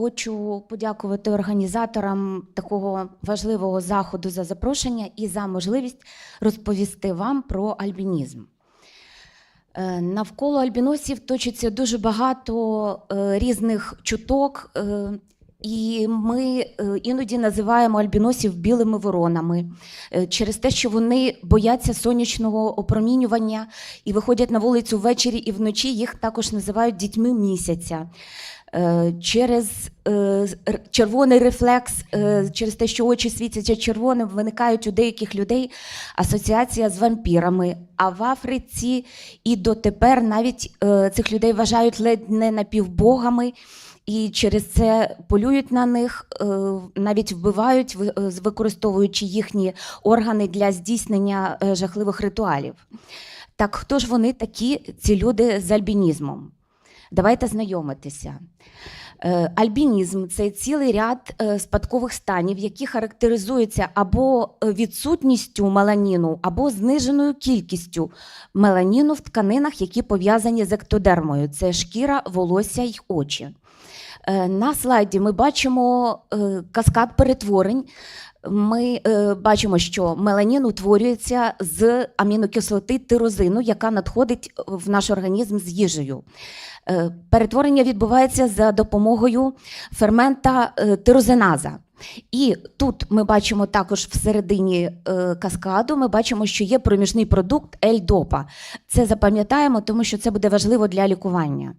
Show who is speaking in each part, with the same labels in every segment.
Speaker 1: хочу подякувати організаторам такого важливого заходу за запрошення і за можливість розповісти вам про альбінізм. Е, Навколо альбіносів точиться дуже багато е, різних чуток, е, і ми іноді називаємо альбіносів білими воронами через те, що вони бояться сонячного опромінювання і виходять на вулицю ввечері і вночі. Їх також називають дітьми місяця. Е, Через е, червоний рефлекс, е, через те, що очі світяться червоним, виникають у деяких людей асоціація з вампірами. А в Африці і дотепер навіть цих людей вважають ледь не напівбогами. І через це полюють на них, навіть вбивають, ви- використовуючи їхні органи для здійснення жахливих ритуалів. Так хто ж вони такі, ці люди з альбінізмом? Давайте знайомитися. Е, Альбінізм це цілий ряд е, спадкових станів, які характеризуються або е, відсутністю меланіну, або зниженою кількістю меланіну в тканинах, які пов'язані з ектодермою. Це шкіра, волосся й очі. Е, На слайді ми бачимо е, каскад перетворень. Ми е, бачимо, що меланін утворюється з амінокислоти тирозину, яка надходить в наш організм з їжею. Перетворення відбувається за допомогою фермента тирозиназа. І тут ми бачимо також всередині каскаду, ми бачимо, що є проміжний продукт L-допа. Це запам'ятаємо, тому що це буде важливо для лікування.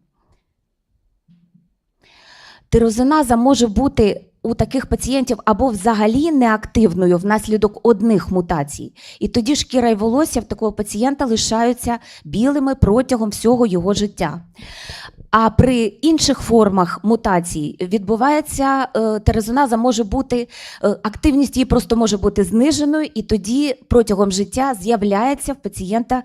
Speaker 1: Тирозиназа може бути у таких пацієнтів або взагалі неактивною внаслідок одних мутацій, і тоді шкіра і волосся в такого пацієнта лишаються білими протягом всього його життя. А при інших формах мутацій відбувається е, терезоназа може бути, е, активність її просто може бути зниженою, і тоді протягом життя з'являється в пацієнта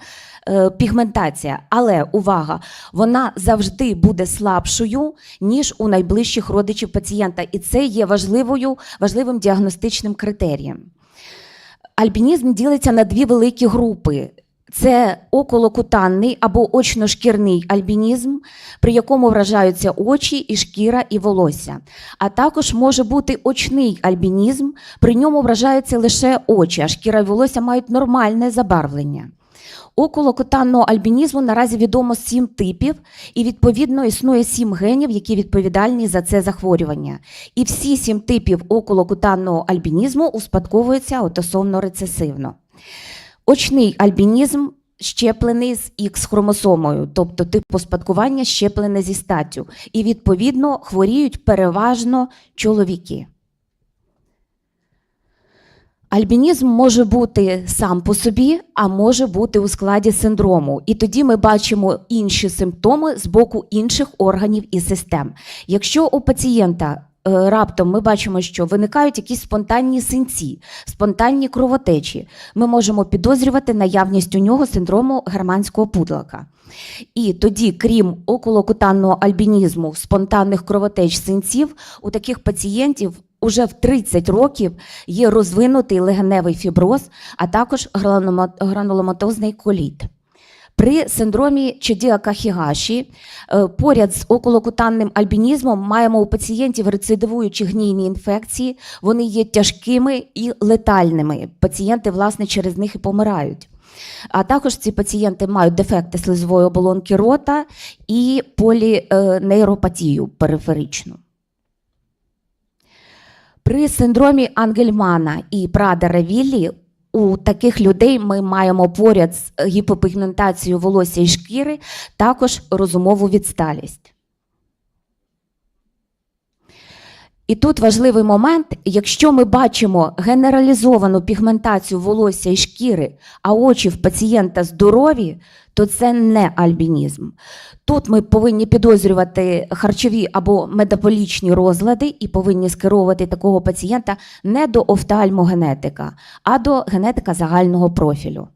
Speaker 1: е, пігментація. Але увага, вона завжди буде слабшою, ніж у найближчих родичів пацієнта, і це є важливою, важливим діагностичним критерієм. Альбінізм ділиться на дві великі групи. Це околокутанний або очно-шкірний альбінізм, при якому вражаються очі, і шкіра, і волосся. А також може бути очний альбінізм, при ньому вражаються лише очі, а шкіра і волосся мають нормальне забарвлення. Околокутанного альбінізму наразі відомо сім типів, і відповідно існує сім генів, які відповідальні за це захворювання. І всі сім типів околокутанного альбінізму успадковуються autoсомно рецесивно. Очний альбінізм щеплений з Х-хромосомою, тобто тип успадкування щеплене зі статтю. І відповідно хворіють переважно чоловіки. Альбінізм може бути сам по собі, а може бути у складі синдрому. І тоді ми бачимо інші симптоми з боку інших органів і систем. Якщо у пацієнта е, раптом ми бачимо, що виникають якісь спонтанні синці, спонтанні кровотечі, ми можемо підозрювати наявність у нього синдрому германського пудлака. І тоді, крім околокутанного альбінізму, спонтанних кровотеч синців, у таких пацієнтів уже в 30 років є розвинутий легеневий фіброз, а також гранулома- грануломатозний коліт. При синдромі Чедіака Хігаші е, поряд з околокутанним альбінізмом маємо у пацієнтів рецидивуючі гнійні інфекції. Вони є тяжкими і летальними. Пацієнти, власне, через них і помирають. А також ці пацієнти мають дефекти слизової оболонки рота і полінейропатію периферичну. При синдромі Ангельмана і Прадера Віллі у таких людей ми маємо поряд з гіпопігментацією волосся і шкіри також розумову відсталість. І тут важливий момент, якщо ми бачимо генералізовану пігментацію волосся і шкіри, а очі в пацієнта здорові, то це не альбінізм. Тут ми повинні підозрювати харчові або метаболічні розлади і повинні скеровувати такого пацієнта не до офтальмогенетика, а до генетика загального профілю.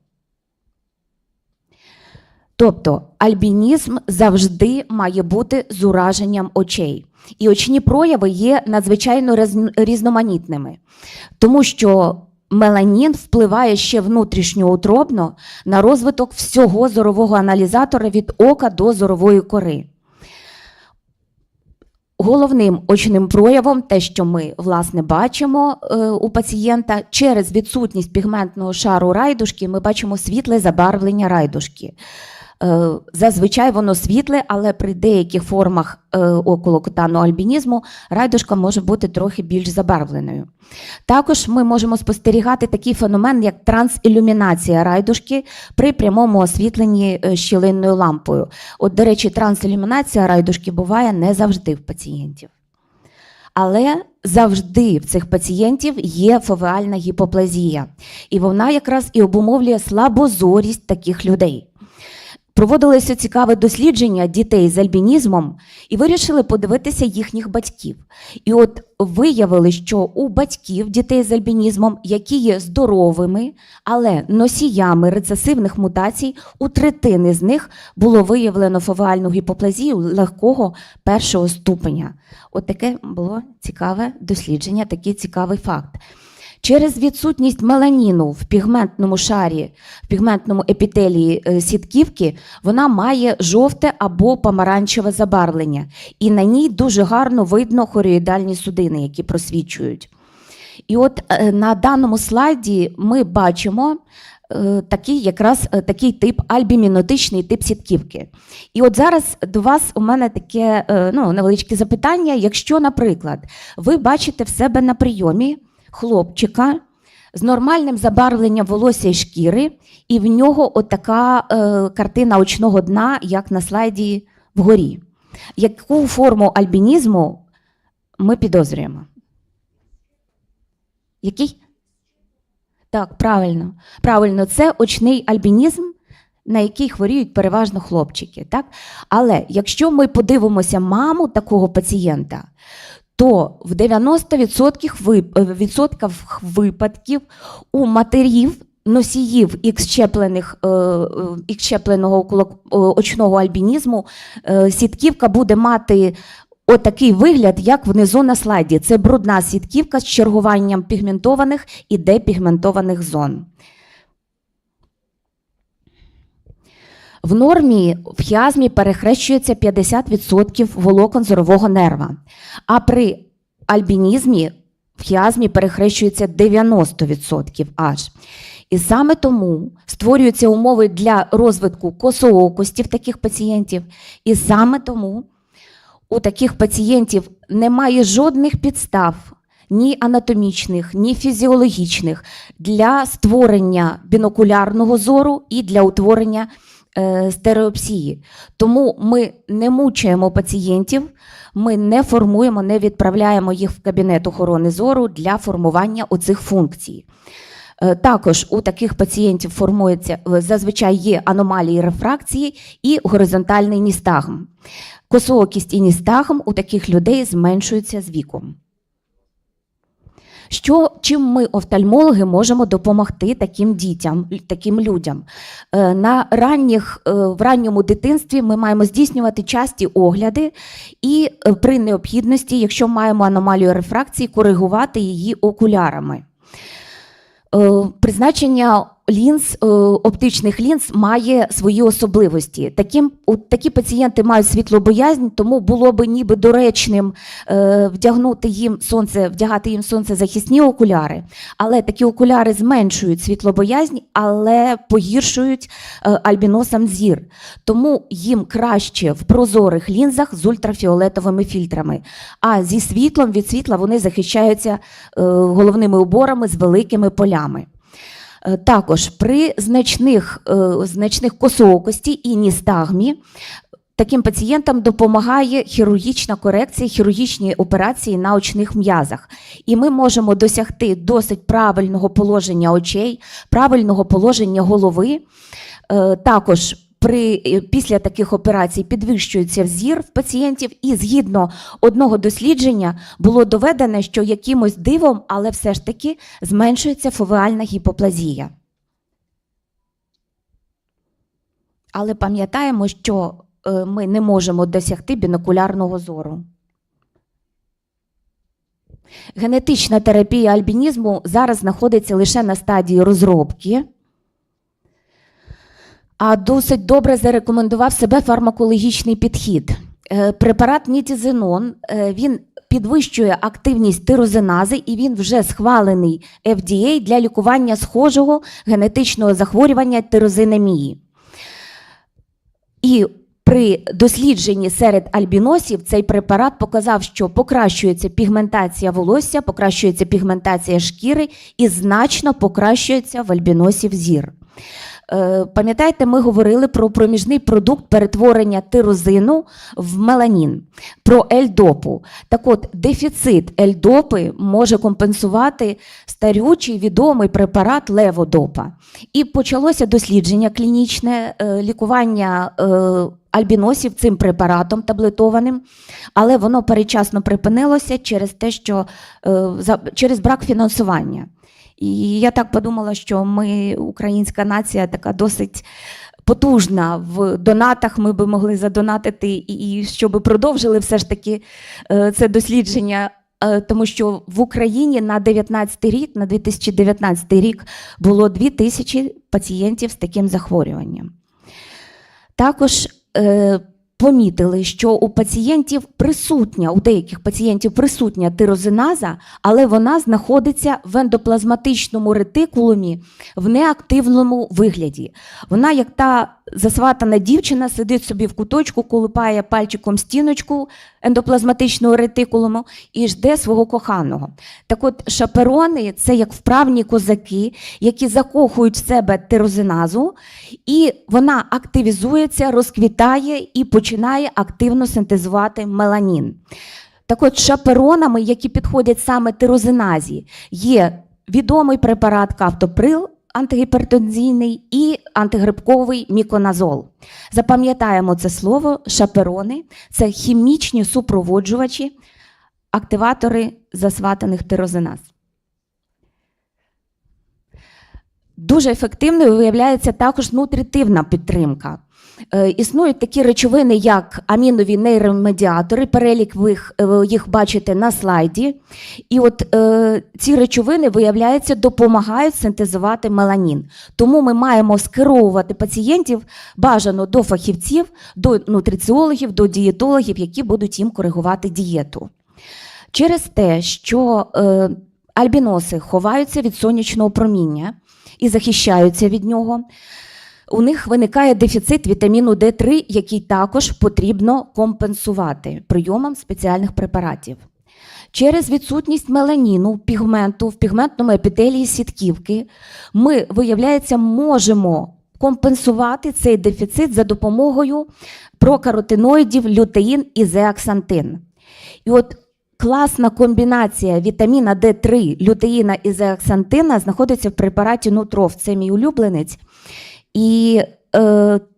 Speaker 1: Тобто альбінізм завжди має бути з ураженням очей. І очні прояви є надзвичайно різноманітними, тому що меланін впливає ще внутрішньоутробно на розвиток всього зорового аналізатора від ока до зорової кори. Головним очним проявом, те, що ми власне бачимо е, у пацієнта, через відсутність пігментного шару райдушки, ми бачимо світле забарвлення райдушки. Е, Зазвичай воно світле, але при деяких формах е, альбінізму райдушка може бути трохи більш забарвленою. Також ми можемо спостерігати такий феномен, як трансілюмінація райдушки при прямому освітленні е, щілинною лампою. От, до речі, трансілюмінація райдушки буває не завжди в пацієнтів. Але завжди в цих пацієнтів є фовеальна гіпоплазія, і вона якраз і обумовлює слабозорість таких людей. Проводилося цікаве дослідження дітей з альбінізмом і вирішили подивитися їхніх батьків. І от виявили, що у батьків дітей з альбінізмом, які є здоровими, але носіями рецесивних мутацій, у третини з них було виявлено фовеальну гіпоплазію легкого першого ступеня. От таке було цікаве дослідження, такий цікавий факт. Через відсутність меланіну в пігментному шарі, в пігментному епітелії е, сітківки, вона має жовте або помаранчеве забарвлення, і на ній дуже гарно видно хоріоїдальні судини, які просвічують. І от е, на даному слайді ми бачимо е, такий якраз такий тип альбімінотичний тип сітківки. І от зараз до вас у мене таке ну, невеличке запитання. Якщо, наприклад, ви бачите в себе на прийомі хлопчика з нормальним забарвленням волосся і шкіри, і в нього отака е, картина очного дна, як на слайді вгорі. Яку форму альбінізму ми підозрюємо? Який? Так, правильно. Правильно, це очний альбінізм, на який хворіють переважно хлопчики. Так? Але якщо ми подивимося маму такого пацієнта, то в 90% вип- е, випадків у матерів носіїв ікс-щеплених, е, е, е, очного альбінізму сітківка буде мати отакий вигляд, як внизу на слайді. Це брудна сітківка з чергуванням пігментованих і депігментованих зон. В нормі в хіазмі перехрещується 50% волокон зорового нерва, а при альбінізмі в хіазмі перехрещується 90% аж. І саме тому створюються умови для розвитку косоокості в таких пацієнтів, і саме тому у таких пацієнтів немає жодних підстав, ні анатомічних, ні фізіологічних для створення бінокулярного зору і для утворення стереопсії. Тому ми не мучаємо пацієнтів, ми не формуємо, не відправляємо їх в кабінет охорони зору для формування оцих функцій. Е, Також у таких пацієнтів формується е, зазвичай є аномалії рефракції і горизонтальний ністагм. Косоокість і ністагм у таких людей зменшується з віком. Що, чим ми, офтальмологи, можемо допомогти таким дітям, таким людям? Е, На ранніх, е, в ранньому дитинстві ми маємо здійснювати часті огляди і е, при необхідності, якщо маємо аномалію рефракції, коригувати її окулярами. Призначення лінз, е, оптичних лінз має свої особливості. Таким, такі пацієнти мають світлобоязнь, тому було би ніби доречним е, вдягнути їм сонце, вдягати їм сонцезахисні окуляри, але такі окуляри зменшують світлобоязнь, але погіршують е, альбіносам зір. Тому їм краще в прозорих лінзах з ультрафіолетовими фільтрами. А зі світлом від світла вони захищаються головними уборами з великими полями. Е, Також при значних, е, значних косоокості і ністагмі таким пацієнтам допомагає хірургічна корекція, хірургічні операції на очних м'язах. І ми можемо досягти досить правильного положення очей, правильного положення голови. Е, Також при, е, після таких операцій підвищується взір в пацієнтів, і згідно одного дослідження було доведено, що якимось дивом, але все ж таки зменшується фовеальна гіпоплазія. Але пам'ятаємо, що е, ми не можемо досягти бінокулярного зору. Генетична терапія альбінізму зараз знаходиться лише на стадії розробки. А досить добре зарекомендував себе фармакологічний підхід. Е, Препарат нітізенон е, він підвищує активність тирозинази і він вже схвалений FDA для лікування схожого генетичного захворювання тирозинемії. І при дослідженні серед альбіносів цей препарат показав, що покращується пігментація волосся, покращується пігментація шкіри і значно покращується в альбіносів зір. Е, Пам'ятаєте, ми говорили про проміжний продукт перетворення тирозину в меланін, про ельдопу. Так от, дефіцит ельдопи може компенсувати старючий відомий препарат леводопа. І почалося дослідження клінічне е, лікування е, альбіносів цим препаратом таблетованим, але воно передчасно припинилося через те, що через брак фінансування. І я так подумала, що ми, українська нація, така досить потужна в донатах. Ми би могли задонатити і, і щоб продовжили все ж таки е, це дослідження. е, Тому що в Україні на 19 рік, на 2019 рік було 2 тисячі пацієнтів з таким захворюванням. Також е, помітили, що у пацієнтів присутня, у деяких пацієнтів присутня тирозиназа, але вона знаходиться в ендоплазматичному ретикулумі в неактивному вигляді. Вона, як та засватана дівчина, сидить собі в куточку, колипає пальчиком стіночку ендоплазматичного ретикулуму і жде свого коханого. Так от шаперони це як вправні козаки, які закохують в себе тирозиназу, і вона активізується, розквітає і починає активно синтезувати меланін. Так от шаперонами, які підходять саме тирозиназі, є відомий препарат кафтоприл антигіпертензійний і антигрибковий міконазол. Запам'ятаємо це слово шаперони це хімічні супроводжувачі, активатори засватаних тирозиназ. Дуже ефективною виявляється також нутритивна підтримка. Е, Існують такі речовини, як амінові нейромедіатори, перелік ви е, їх бачите на слайді. І от е, ці речовини, виявляється, допомагають синтезувати меланін. Тому ми маємо скеровувати пацієнтів бажано до фахівців, до нутриціологів, до дієтологів, які будуть їм коригувати дієту. Через те, що е, альбіноси ховаються від сонячного проміння і захищаються від нього, у них виникає дефіцит вітаміну Д3, який також потрібно компенсувати прийомом спеціальних препаратів. Через відсутність меланіну, пігменту в пігментному епітелії сітківки ми, виявляється, можемо компенсувати цей дефіцит за допомогою прокаротиноїдів лютеїн і зеаксантин. І от класна комбінація вітаміна Д3, лютеїна і зеаксантина знаходиться в препараті Нутров. Це мій улюбленець. І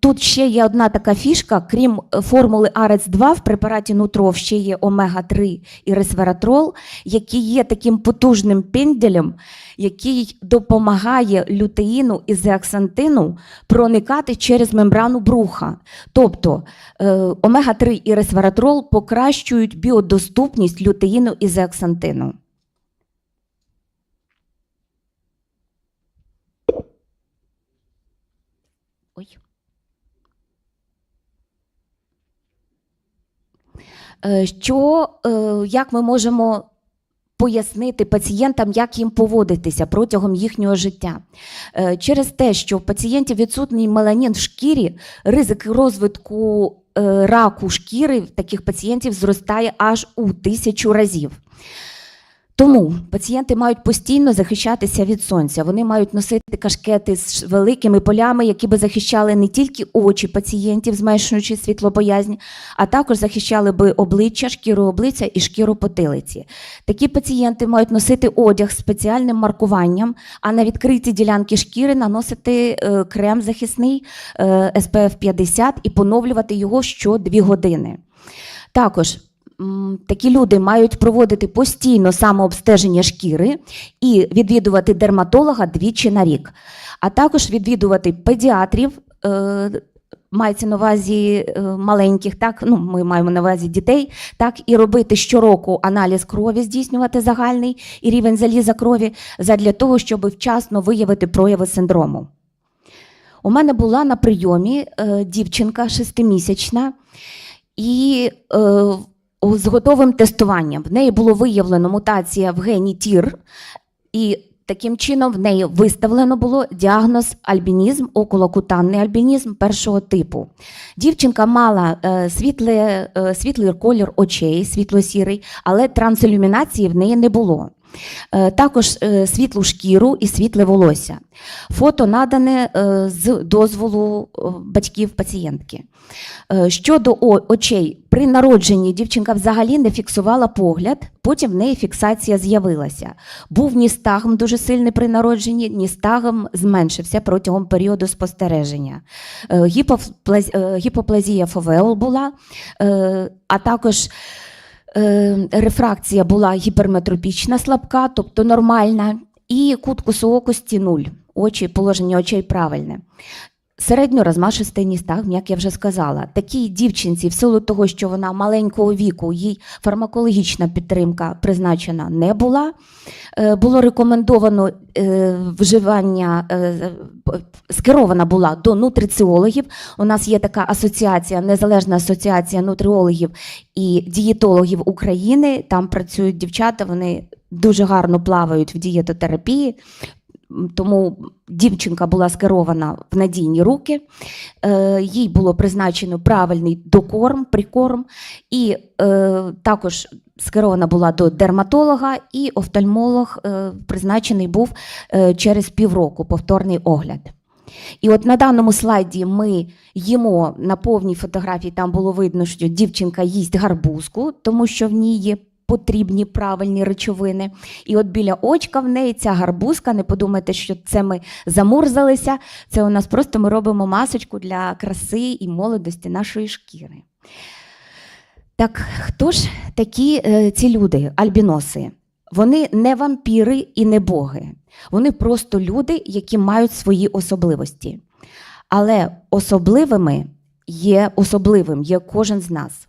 Speaker 1: тут ще є одна така фішка, крім е, формули арец 2 в препараті Нутров ще є омега-3 і ресвератрол, які є таким потужним пенделем, який допомагає лютеїну і зеаксантину проникати через мембрану бруха. Тобто е, омега-3 і ресвератрол покращують біодоступність лютеїну і зеаксантину. Що, е, як ми можемо пояснити пацієнтам, як їм поводитися протягом їхнього життя? Е, Через те, що в пацієнтів відсутній меланін в шкірі, ризик розвитку е, раку шкіри таких пацієнтів зростає аж у тисячу разів. Тому пацієнти мають постійно захищатися від сонця. Вони мають носити кашкети з великими полями, які би захищали не тільки очі пацієнтів, зменшуючи світлобоязнь, а також захищали би обличчя, шкіру обличчя і шкіру потилиці. Такі пацієнти мають носити одяг з спеціальним маркуванням, а на відкриті ділянки шкіри наносити е, крем захисний е, SPF 50 і поновлювати його що 2 години. Також такі люди мають проводити постійно самообстеження шкіри і відвідувати дерматолога двічі на рік, а також відвідувати педіатрів. Е, Мається на увазі е, маленьких, так ну ми маємо на увазі дітей, так і робити щороку аналіз крові, здійснювати загальний і рівень заліза крові задля того, щоб вчасно виявити прояви синдрому. У мене була на прийомі е, дівчинка шестимісячна, і з готовим тестуванням. В неї було виявлено мутація в гені ТІР, і таким чином в неї виставлено було діагноз альбінізм, околокутанний альбінізм першого типу. Дівчинка мала е, світле, е, світлий колір очей, світло-сірий, але трансилюмінації в неї не було. Е, Також е, світлу шкіру і світле волосся. Фото надане е, з дозволу батьків пацієнтки. Щодо очей, при народженні дівчинка взагалі не фіксувала погляд, потім в неї фіксація з'явилася. Був ністагм дуже сильний при народженні, ністагм зменшився протягом періоду спостереження. Гіпоплаз- Гіпоплазія фовеол була, а також рефракція була гіперметропічна слабка, тобто нормальна, і кут косоокості нуль. Очі, положення очей правильне. Середньорозмашистий ністагм, як я вже сказала, такій дівчинці, в силу того, що вона маленького віку, їй фармакологічна підтримка призначена не була. Е, Було рекомендовано е, вживання, е, скерована була до нутриціологів. У нас є така асоціація, незалежна асоціація нутриологів і дієтологів України. Там працюють дівчата, вони дуже гарно плавають в дієтотерапії. Тому дівчинка була скерована в надійні руки. Е, їй було призначено правильний докорм, прикорм, і е, також скерована була до дерматолога, і офтальмолог е, призначений був через півроку повторний огляд. І от на даному слайді ми їмо на повній фотографії, там було видно, що дівчинка їсть гарбузку, тому що в ній є потрібні правильні речовини. І от біля очка в неї ця гарбузка, не подумайте, що це ми замурзалися. Це у нас просто ми робимо масочку для краси і молодості нашої шкіри. Так хто ж такі е, ці люди, альбіноси? Вони не вампіри і не боги. Вони просто люди, які мають свої особливості. Але особливими є особливим є кожен з нас.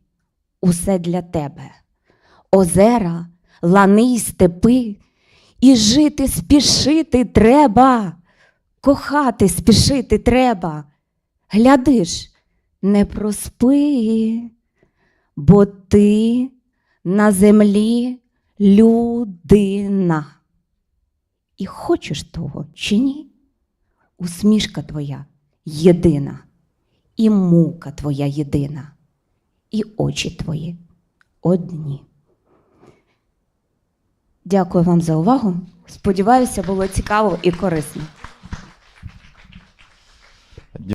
Speaker 1: усе для тебе. Озера, лани й степи, і жити спішити треба, кохати спішити треба. Глядиш, не проспи, бо ти на землі людина. І хочеш того чи ні? Усмішка твоя єдина, і мука твоя єдина і очі твої одні. Дякую вам за увагу. Сподіваюся, було цікаво і корисно.